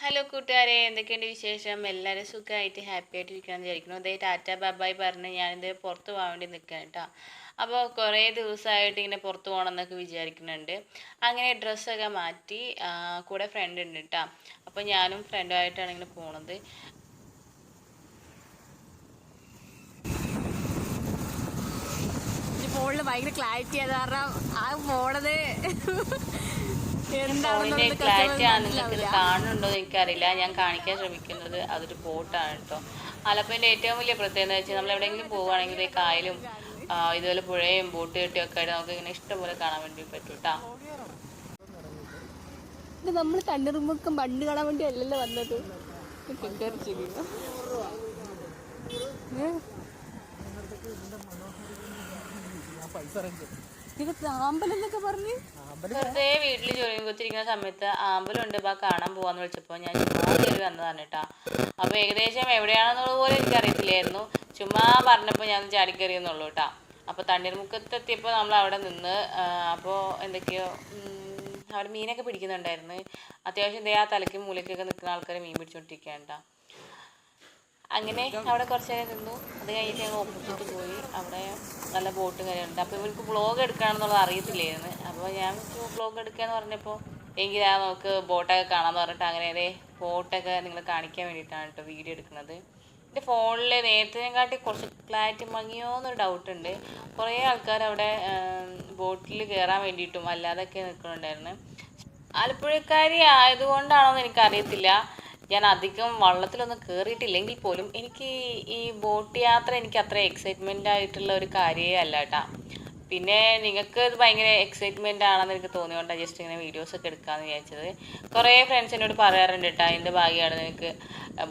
Hello കൂട്ടുകാരെ. എന്തൊക്കെയുണ്ട് വിശേഷം? എല്ലാവരും സുഖമായിട്ട് ഹാപ്പി ആയിട്ട് ഇരിക്കണം വിചാരിക്കുന്നു. അതേ ടാറ്റ ബാബായി പറഞ്ഞ് ഞാനിത് പുറത്ത് പോകാൻ വേണ്ടി നിൽക്കുകയാണ് കേട്ടോ. അപ്പോൾ കുറേ ദിവസമായിട്ട് ഇങ്ങനെ പുറത്ത് പോകണം എന്നൊക്കെ വിചാരിക്കുന്നുണ്ട്. അങ്ങനെ ഡ്രസ്സൊക്കെ മാറ്റി കൂടെ ഫ്രണ്ട് ഉണ്ട് കേട്ടോ. അപ്പോൾ ഞാനും ഫ്രണ്ടുമായിട്ടാണ് ഇങ്ങനെ പോണത്. ഫോണിൽ ഭയങ്കര ക്ലാരിറ്റി ആയത് കാരണം ആ പോണത് ഫോണിന്റെ ക്ലാരിറ്റി ആണ്. നിങ്ങൾക്ക് ഇത് കാണുന്നുണ്ടോ എന്ന് എനിക്കറിയില്ല. ഞാൻ കാണിക്കാൻ ശ്രമിക്കുന്നത് അതൊരു ബോട്ടാണ് കേട്ടോ. ആലപ്പുഴ ഏറ്റവും വലിയ പ്രത്യേകത എന്ന് വെച്ചാൽ നമ്മൾ എവിടെയെങ്കിലും പോവുകയാണെങ്കിൽ ഈ കായലും ഇതുപോലെ പുഴയും ബോട്ട് കെട്ടിയും ഒക്കെ ആയിട്ട് നമുക്ക് ഇങ്ങനെ ഇഷ്ടംപോലെ കാണാൻ വേണ്ടി പറ്റും കേട്ടോ. നമ്മൾ തണ്ണീർമുക്കം മണ്ണ് കാണാൻ വേണ്ടി അല്ലല്ലോ വന്നത്. ഇത് താമ്പലെന്നൊക്കെ പറഞ്ഞ്? വെറുതെ വീട്ടിൽ ജോലിയും കുത്തിരിക്കുന്ന സമയത്ത് ആമ്പലുണ്ട് ബാ കാണാൻ പോവാന്ന് വിളിച്ചപ്പോൾ ഞാൻ ചുമ്മാ കയറി വന്നതാണ് കേട്ടാ. അപ്പോൾ ഏകദേശം എവിടെയാണെന്നുള്ളത് പോലും എനിക്കറിയത്തില്ലായിരുന്നു. ചുമ്മാ പറഞ്ഞപ്പോൾ ഞാൻ ചാടി കയറിയെന്നുള്ളൂ കേട്ടാ. അപ്പോൾ തണ്ണീർമുക്കത്തെത്തിയപ്പോൾ നമ്മൾ അവിടെ നിന്ന് അപ്പോൾ എന്തൊക്കെയോ അവിടെ മീനൊക്കെ പിടിക്കുന്നുണ്ടായിരുന്നു. അത്യാവശ്യം ദയാ ആ തലയ്ക്കും മൂലയ്ക്കൊക്കെ നിൽക്കുന്ന ആൾക്കാർ മീൻ പിടിച്ചോണ്ടിരിക്കുകയാണ് കേട്ടോ. അങ്ങനെ അവിടെ കുറച്ച് നേരം നിന്നു. അത് കഴിഞ്ഞിട്ട് ഞങ്ങൾ ഓപ്പോസിറ്റ് പോയി. അവിടെ നല്ല ബോട്ട് കാര്യമുണ്ട് അപ്പോൾ ഇവർക്ക് വ്ളോഗ് എടുക്കാണെന്നുള്ളത് അറിയത്തില്ലായിരുന്നു. അപ്പോൾ ഞാൻ വ്ളോഗ് എടുക്കാന്ന് പറഞ്ഞപ്പോൾ എങ്കിൽ ആ നമുക്ക് ബോട്ടൊക്കെ കാണാമെന്ന് പറഞ്ഞിട്ട് അങ്ങനെ അതേ ബോട്ടൊക്കെ നിങ്ങൾ കാണിക്കാൻ വേണ്ടിയിട്ടാണ് കേട്ടോ വീഡിയോ എടുക്കുന്നത്. എന്റെ ഫോണിൽ കാട്ടി കുറച്ച് ക്ലാരിറ്റി മങ്ങിയോ എന്നൊരു ഡൗട്ട് ഉണ്ട് കുറേ ആൾക്കാർ അവിടെ ബോട്ടിൽ കയറാൻ വേണ്ടിയിട്ടും അല്ലാതൊക്കെ നിൽക്കുന്നുണ്ടായിരുന്നു. ആലപ്പുഴക്കാരി ആയതുകൊണ്ടാണോ എന്ന് എനിക്കറിയത്തില്ല. ഞാൻ അധികം വള്ളത്തിലൊന്നും കയറിയിട്ടില്ലെങ്കിൽ പോലും എനിക്ക് ഈ ബോട്ട് യാത്ര എനിക്ക് അത്ര എക്സൈറ്റ്മെന്റ് ആയിട്ടുള്ള ഒരു കാര്യമേ അല്ല കേട്ടാ. പിന്നെ നിങ്ങൾക്ക് ഇത് ഭയങ്കര എക്സൈറ്റ്മെന്റ് ആണെന്ന് എനിക്ക് തോന്നിയോണ്ടാണ് ജസ്റ്റ് ഇങ്ങനെ വീഡിയോസ് ഒക്കെ എടുക്കാമെന്ന് വിചാരിച്ചത്. കുറേ ഫ്രണ്ട്സ് എന്നോട് പറയാറുണ്ട് കേട്ടോ അതിന്റെ ഭാഗ്യമാണ് നിങ്ങൾക്ക്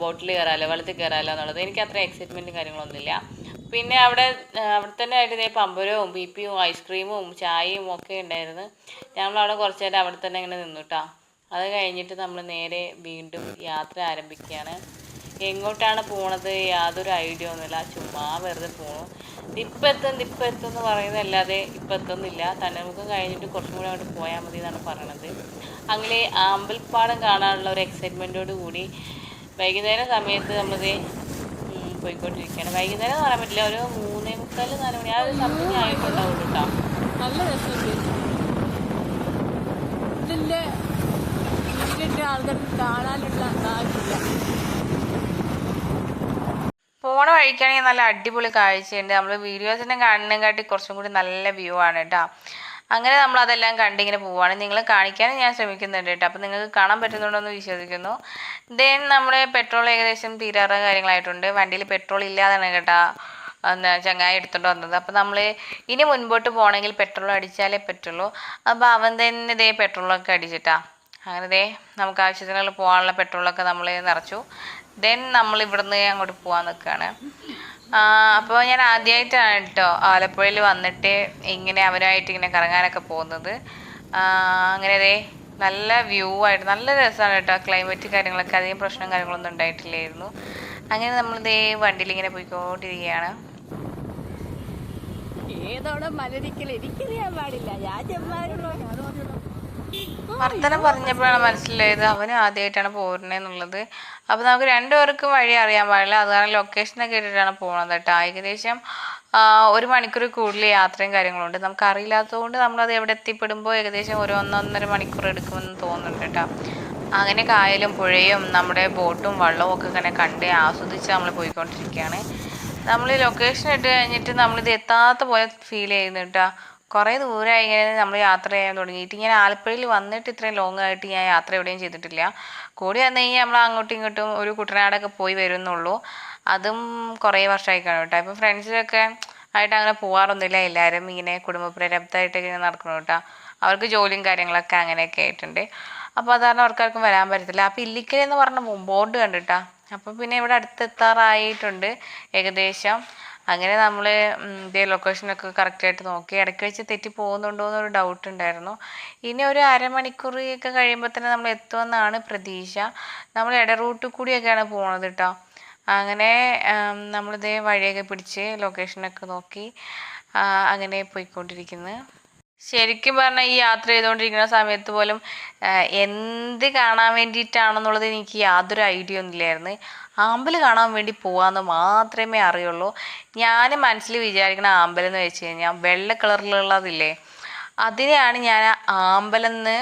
ബോട്ടിൽ കയറാമല്ലോ വെള്ളത്തിൽ കയറാമല്ലോ എന്നുള്ളത്. എനിക്ക് അത്ര എക്സൈറ്റ്മെന്റും കാര്യങ്ങളൊന്നുമില്ല. പിന്നെ അവിടെ അവിടെ തന്നെ ആയിട്ട് ഇതേ പമ്പരവും ബി പിയും ഐസ്ക്രീമും ചായയും ഒക്കെ ഉണ്ടായിരുന്നു. ഞങ്ങളവിടെ കുറച്ച് നേരം അവിടെ തന്നെ ഇങ്ങനെ നിന്നു കേട്ടോ. അത് കഴിഞ്ഞിട്ട് നമ്മൾ നേരെ വീണ്ടും യാത്ര ആരംഭിക്കുകയാണ് എങ്ങോട്ടാണ് പോണത്? യാതൊരു ഐഡിയ ഒന്നുമില്ല. ചുമ്മാ വെറുതെ പോണു. ഇപ്പം എത്തും ഇപ്പം എത്തും എന്ന് പറയുന്നതല്ലാതെ ഇപ്പം എത്തുന്നില്ല തണ്ണീർമുക്കം കഴിഞ്ഞിട്ട് കുറച്ചും കൂടി അങ്ങോട്ട് പോയാൽ മതി എന്നാണ് പറയണത്. അങ്ങനെ ആമ്പൽപ്പാടം കാണാനുള്ള ഒരു എക്സൈറ്റ്മെന്റോട് കൂടി വൈകുന്നേരം സമയത്ത് നമ്മൾ പോയിക്കൊണ്ടിരിക്കുകയാണ്. വൈകുന്നേരം എന്ന് പറയാൻ പറ്റില്ല. ഒരു മൂന്നേ മുക്കാൽ നാല് മണി ആ ഒരു സമയം ആയിട്ടുണ്ടാവുള്ളൂ കേട്ടോ നല്ല ആൾക്കാർക്ക് കാണാനുള്ള കാര്യമില്ല പോണ വഴിക്കാണെങ്കിൽ നല്ല അടിപൊളി കാഴ്ചയുണ്ട്. നമ്മൾ വീഡിയോസിനെ കാണുന്നതിനെക്കാട്ടി കുറച്ചും കൂടി നല്ല വ്യൂ ആണ് കേട്ടോ അങ്ങനെ നമ്മൾ അതെല്ലാം കണ്ടിങ്ങനെ പോവുകയാണ് നിങ്ങൾ കാണിക്കാനും ഞാൻ ശ്രമിക്കുന്നുണ്ട് കേട്ടോ അപ്പോൾ നിങ്ങൾക്ക് കാണാൻ പറ്റുന്നുണ്ടോ എന്ന് വിശ്വസിക്കുന്നു. ദെൻ നമ്മുടെ പെട്രോൾ ഏകദേശം തീരാറ കാര്യങ്ങളായിട്ടുണ്ട്. വണ്ടിയിൽ പെട്രോൾ ഇല്ലാതാണ് കേട്ടോ. എന്താ ചങ്ങായി എടുത്തോണ്ട് വന്നത്. അപ്പോൾ നമ്മൾ ഇനി മുൻപോട്ട് പോകണമെങ്കിൽ പെട്രോൾ അടിച്ചാലേ പറ്റുള്ളൂ. അപ്പോൾ അവൻ തന്നെ ഇതേ പെട്രോളൊക്കെ അടിച്ചിട്ടാ. അങ്ങനെ ദേ നമുക്ക് ആവശ്യത്തിനുള്ള പോകാനുള്ള പെട്രോളൊക്കെ നമ്മൾ നിറച്ചു. ദെൻ നമ്മൾ ഇവിടുന്ന് അങ്ങോട്ട് പോകാൻ നിൽക്കുകയാണ് അപ്പോൾ ഞാൻ ആദ്യമായിട്ടാണ് കേട്ടോ ആലപ്പുഴയിൽ വന്നിട്ട് ഇങ്ങനെ അവരുമായിട്ട് ഇങ്ങനെ കറങ്ങാനൊക്കെ പോകുന്നത്. അങ്ങനെ ദേ നല്ല വ്യൂ ആയിട്ട് നല്ല രസമാണ് കേട്ടോ. ക്ലൈമറ്റ് കാര്യങ്ങളൊക്കെ അധികം പ്രശ്നം കാര്യങ്ങളൊന്നും ഉണ്ടായിട്ടില്ലായിരുന്നു. അങ്ങനെ നമ്മൾ ദേ വണ്ടിയിൽ ഇങ്ങനെ പോയിക്കൊണ്ടിരിക്കുകയാണ്. ഏതോടെ മലരിക്കൽ എനിക്കറിയാൻ പാടില്ല. ഞാൻ വർത്തനം പറഞ്ഞപ്പോഴാണ് മനസ്സിലായത് അവന് ആദ്യമായിട്ടാണ് പോരുന്നതെന്നുള്ളത് അപ്പോൾ നമുക്ക് രണ്ടുപേർക്കും വഴി അറിയാൻ പാടില്ല. അത് കാരണം ലൊക്കേഷനൊക്കെ ഇട്ടിട്ടാണ് പോകുന്നത് കേട്ടോ. ഏകദേശം ഒരു മണിക്കൂർ കൂടുതൽ യാത്രയും കാര്യങ്ങളുണ്ട്. നമുക്ക് അറിയില്ലാത്തതുകൊണ്ട് നമ്മളത് എവിടെ എത്തിപ്പെടുമ്പോൾ ഏകദേശം ഒരു ഒന്നൊന്നര മണിക്കൂർ എടുക്കുമെന്ന് തോന്നുന്നുണ്ട് കേട്ടോ. അങ്ങനെ കായലും പുഴയും നമ്മുടെ ബോട്ടും വള്ളവും ഒക്കെ ഇങ്ങനെ കണ്ട് ആസ്വദിച്ച് നമ്മൾ പോയിക്കൊണ്ടിരിക്കുകയാണ്. നമ്മൾ ലൊക്കേഷൻ ഇട്ട് കഴിഞ്ഞിട്ട് നമ്മളിത് എത്താത്ത പോലെ ഫീൽ ചെയ്യുന്നു കേട്ടോ. കുറേ ദൂരമായി ഇങ്ങനെ നമ്മൾ യാത്ര ചെയ്യാൻ തുടങ്ങിയിട്ട്. ഇങ്ങനെ ആലപ്പുഴയിൽ വന്നിട്ട് ഇത്രയും ലോങ് ആയിട്ട് ഞാൻ യാത്ര എവിടെയും ചെയ്തിട്ടില്ല. കൂടി വന്നു കഴിഞ്ഞാൽ നമ്മൾ അങ്ങോട്ടും ഇങ്ങോട്ടും ഒരു കുട്ടനാടൊക്കെ പോയി വരുന്നുള്ളൂ. അതും കുറേ വർഷമായി കാണും കേട്ടോ ഇപ്പം ഫ്രണ്ട്സിലൊക്കെ ആയിട്ട് അങ്ങനെ പോകാറൊന്നുമില്ല എല്ലാവരും ഇങ്ങനെ കുടുംബപ്രരബ്ധമായിട്ടൊക്കെ ഇങ്ങനെ നടക്കണം കേട്ടോ അവർക്ക് ജോലിയും കാര്യങ്ങളൊക്കെ അങ്ങനെയൊക്കെ ആയിട്ടുണ്ട്. അപ്പോൾ അത് കാരണം അവർക്കാർക്കും വരാൻ പറ്റത്തില്ല. അപ്പോൾ ഇല്ലിക്കൽ എന്ന് പറഞ്ഞ ബോർഡ് കണ്ടിട്ടാ. അപ്പോൾ പിന്നെ ഇവിടെ അടുത്തെത്താറായിട്ടുണ്ട് ഏകദേശം. അങ്ങനെ നമ്മൾ ഇതേ ലൊക്കേഷനൊക്കെ കറക്റ്റായിട്ട് നോക്കി. ഇടയ്ക്ക് വെച്ച് തെറ്റി പോകുന്നുണ്ടോ എന്നൊരു ഡൗട്ട് ഉണ്ടായിരുന്നു. ഇനി ഒരു അരമണിക്കൂർ ഒക്കെ കഴിയുമ്പോൾ തന്നെ നമ്മൾ എത്തുമെന്നാണ് പ്രതീക്ഷ. നമ്മൾ ഇട റൂട്ടിൽ കൂടിയൊക്കെയാണ് പോണത് കേട്ടോ അങ്ങനെ നമ്മളിതേ വഴിയൊക്കെ പിടിച്ച് ലൊക്കേഷനൊക്കെ നോക്കി അങ്ങനെ പോയിക്കൊണ്ടിരിക്കുന്നത് ശരിക്കും പറഞ്ഞാൽ ഈ യാത്ര ചെയ്തുകൊണ്ടിരിക്കുന്ന സമയത്ത് പോലും എന്ത് കാണാൻ വേണ്ടിയിട്ടാണെന്നുള്ളത് എനിക്ക് യാതൊരു ഐഡിയ ഒന്നുമില്ലായിരുന്നു. ആമ്പൽ കാണാൻ വേണ്ടി പോകാമെന്ന് മാത്രമേ അറിയുള്ളൂ. ഞാൻ മനസ്സിൽ വിചാരിക്കുന്ന ആമ്പൽ എന്ന് വെച്ച് കഴിഞ്ഞാൽ വെള്ള കളറിലുള്ളതില്ലേ? അതിനെയാണ് ഞാൻ ആമ്പലെന്ന്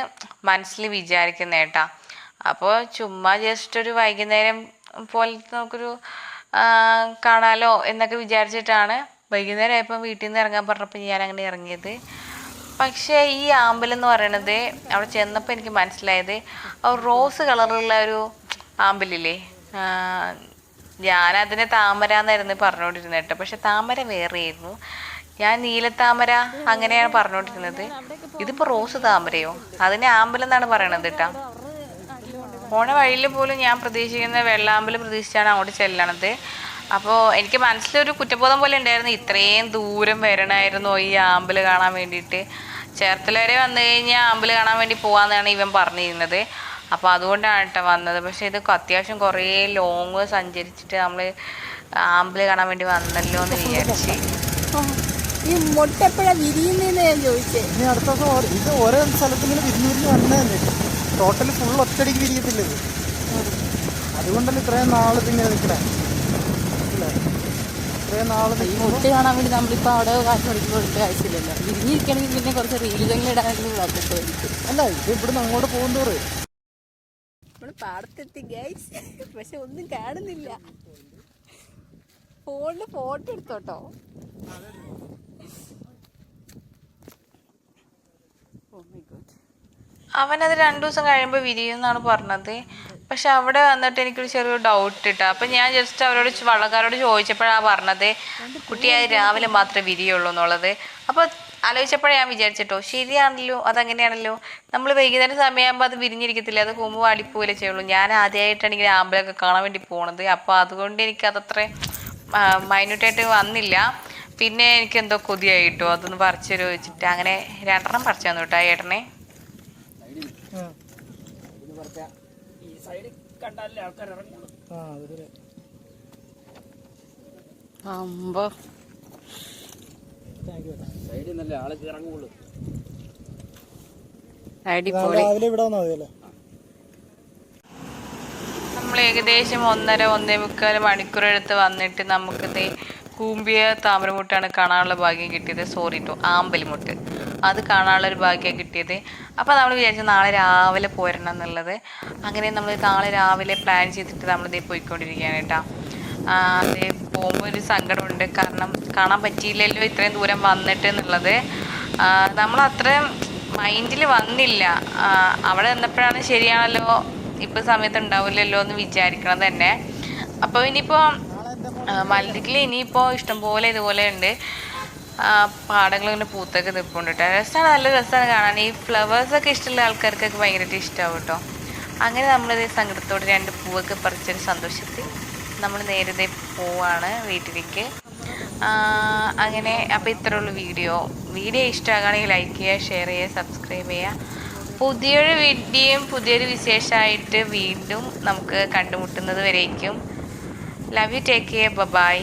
മനസ്സിൽ വിചാരിക്കുന്നത് കേട്ടാ. അപ്പോൾ ചുമ്മാ ജസ്റ്റ് ഒരു വൈകുന്നേരം പോലത്തെ നമുക്കൊരു കാണാലോ എന്നൊക്കെ വിചാരിച്ചിട്ടാണ് വൈകുന്നേരം ആയപ്പോൾ വീട്ടിൽ നിന്ന് ഇറങ്ങാൻ പറഞ്ഞപ്പോൾ ഞാൻ അങ്ങനെ ഇറങ്ങിയത്. പക്ഷേ ഈ ആമ്പലെന്ന് പറയണത് അവിടെ ചെന്നപ്പോൾ എനിക്ക് മനസ്സിലായത് റോസ് കളറുള്ള ഒരു ആമ്പലില്ലേ ഞാനതിനെ താമര എന്നായിരുന്നു പറഞ്ഞുകൊണ്ടിരുന്നത് കേട്ടോ. പക്ഷെ താമര വേറെയായിരുന്നു. ഞാൻ നീലത്താമര അങ്ങനെയാണ് പറഞ്ഞുകൊണ്ടിരുന്നത് ഇതിപ്പോൾ റോസ് താമരയോ? അതിനെ ആമ്പലം എന്നാണ് പറയണത് കേട്ടോ. പോണ വഴിയിൽ പോലും ഞാൻ പ്രതീക്ഷിക്കുന്ന വെള്ളാമ്പൽ പ്രതീക്ഷിച്ചാണ് അങ്ങോട്ട് ചെല്ലണത്. അപ്പോൾ എനിക്ക് മനസ്സിലൊരു കുറ്റബോധം പോലെ ഉണ്ടായിരുന്നു. ഇത്രയും ദൂരം വരണമായിരുന്നു ഈ ആമ്പൽ കാണാൻ വേണ്ടിയിട്ട്. ചേർത്തല വരെ വന്നു കഴിഞ്ഞാൽ ആമ്പൽ കാണാൻ വേണ്ടി പോകാമെന്നാണ് ഇവൻ പറഞ്ഞിരുന്നത്. അപ്പോൾ അതുകൊണ്ടാണ് കേട്ടോ വന്നത്. പക്ഷേ ഇത് അത്യാവശ്യം കുറേ ലോങ് സഞ്ചരിച്ചിട്ട് നമ്മൾ ആമ്പൽ കാണാൻ വേണ്ടി വന്നല്ലോ എന്ന് വിചാരിച്ച്. ഈ മുട്ട എപ്പോഴാ വിരിയുന്നതെന്ന് ഞാൻ ചോദിച്ചേ. ഇനി അടുത്ത ദിവസം ഇത് ഓരോ സ്ഥലത്ത് വിരിഞ്ഞു വിരിഞ്ഞ് വന്നതല്ലേ ടോട്ടൽ ഫുൾ ഒറ്റടിക്ക് വിരിയത്തില്ല ഇത്? അതുകൊണ്ടല്ലേ ഇത്രയും നാൾ പിന്നെ നിൽക്കണേ. അല്ലേ ഇത്രയും നാൾ ഈ മുട്ട കാണാൻ വേണ്ടി നമ്മളിപ്പോൾ അവിടെ കാശ് കൊടുക്കേണ്ട കാശില്ലല്ലോ വിരിഞ്ഞിരിക്കണമെങ്കിൽ പിന്നെ കുറച്ച് ഇടാനെങ്കിലും പറ്റത്തുമായിരിക്കും അല്ല ഇത് ഇവിടുന്ന് അങ്ങോട്ട് പോകുന്നതോറ് പാടത്തെത്തി ഗൈസ് പക്ഷെ ഒന്നും കാണുന്നില്ല. ഫോണിൽ ഫോട്ടോ എടുത്തോട്ടോ. Oh. അവനത് രണ്ടു ദിവസം കഴിയുമ്പോൾ വിരിയെന്നാണ് പറഞ്ഞത്. പക്ഷെ അവിടെ വന്നിട്ട് എനിക്കൊരു ചെറിയൊരു ഡൗട്ട് ഇട്ടാ. അപ്പൊ ഞാൻ ജസ്റ്റ് അവരോട് വള്ളക്കാരോട് ചോദിച്ചപ്പോഴാണ് പറഞ്ഞത് കുട്ടിയായ രാവിലെ മാത്രമേ വിരിയുള്ളൂ എന്നുള്ളത്. അപ്പൊ ആലോചിച്ചപ്പോഴേ ഞാൻ വിചാരിച്ചിട്ടോ ശരിയാണല്ലോ അതങ്ങനെയാണല്ലോ? നമ്മൾ വൈകുന്നേരം സമയമാകുമ്പോൾ അത് വിരിഞ്ഞിരിക്കത്തില്ല? അത് കൊമ്പ് വാടിപ്പോയില്ലേ ചെയ്യുള്ളൂ? ഞാൻ ആദ്യമായിട്ടാണ് ഇങ്ങനെ ആമ്പലൊക്കെ കാണാൻ വേണ്ടി പോണത്. അപ്പോൾ അതുകൊണ്ട് എനിക്ക് അതത്ര മൈന്യൂട്ടായിട്ട് വന്നില്ല. പിന്നെ എനിക്ക് എന്തോ കൊതിയായിട്ടോ അതൊന്ന് പറിച്ചു ചോദിച്ചിട്ട് അങ്ങനെ രണ്ടെണ്ണം പറിച്ചു തന്നു കേട്ടോ ആ ഏട്ടനെ ആ അതൊരു അമ്പോ. താങ്ക് യു അടിപൊളി. രാവിലെ ഇവിടെ വന്നാൽ മതിയല്ലേ? നമ്മൾ ഏകദേശം ഒന്നര ഒന്നേ മുക്കാൽ മണിക്കൂർ എടുത്ത് വന്നിട്ട് നമുക്ക് ദേ കൂമ്പിയ താമരമുട്ടാണ് കാണാനുള്ള ഭാഗ്യം കിട്ടിയത്. സോറി ടു ആമ്പലിമുട്ട് അത് കാണാനുള്ള ഒരു ഭാഗ്യം കിട്ടിയത്. അപ്പോൾ നമ്മൾ വിചാരിച്ചു നാളെ രാവിലെ പോരണം എന്നുള്ളത് അങ്ങനെ നമ്മൾ നാളെ രാവിലെ പ്ലാൻ ചെയ്തിട്ട് നമ്മൾ ഇതേ പോയിക്കൊണ്ടിരിക്കുകയാണ് കേട്ടോ. അതേ പോകുമ്പോൾ ഒരു സങ്കടമുണ്ട്. കാരണം കാണാൻ പറ്റിയില്ലല്ലോ ഇത്രയും ദൂരം വന്നിട്ട് എന്നുള്ളത്. നമ്മൾ അത്രയും മൈൻഡിൽ വന്നില്ല. അവിടെ വന്നപ്പോഴാണ് ശരിയാണല്ലോ ഇപ്പം സമയത്ത് ഉണ്ടാവില്ലല്ലോ എന്ന് വിചാരിക്കണം തന്നെ. അപ്പോൾ ഇനിയിപ്പോൾ മലദ്വീപിൽ ഇനിയിപ്പോൾ ഇഷ്ടംപോലെ ഇതുപോലെ ഉണ്ട്. പാടങ്ങൾ ഇങ്ങനെ പൂത്തൊക്കെ നിൽപ്പുണ്ട് രസമാണ് നല്ല രസമാണ് കാണാൻ. ഈ ഫ്ലവേഴ്സൊക്കെ ഇഷ്ടമുള്ള ആൾക്കാർക്കൊക്കെ ഭയങ്കരമായിട്ട് ഇഷ്ടമാവും കേട്ടോ അങ്ങനെ നമ്മളിത് സങ്കടത്തോടെ രണ്ട് പൂവൊക്കെ പറിച്ചൊരു സന്തോഷത്തിൽ നമ്മൾ നേരത്തെ പോവാണ് വീട്ടിലേക്ക്. അങ്ങനെ അപ്പോൾ ഇത്രേ ഉള്ളൂ വീഡിയോ. വീഡിയോ ഇഷ്ടമാകുകയാണെങ്കിൽ ലൈക്ക് ചെയ്യുക ഷെയർ ചെയ്യുക സബ്സ്ക്രൈബ് ചെയ്യുക. പുതിയൊരു വീഡിയോയും പുതിയൊരു വിശേഷമായിട്ട് വീണ്ടും നമുക്ക് കണ്ടുമുട്ടുന്നത് വരേക്കും. Love you take care bye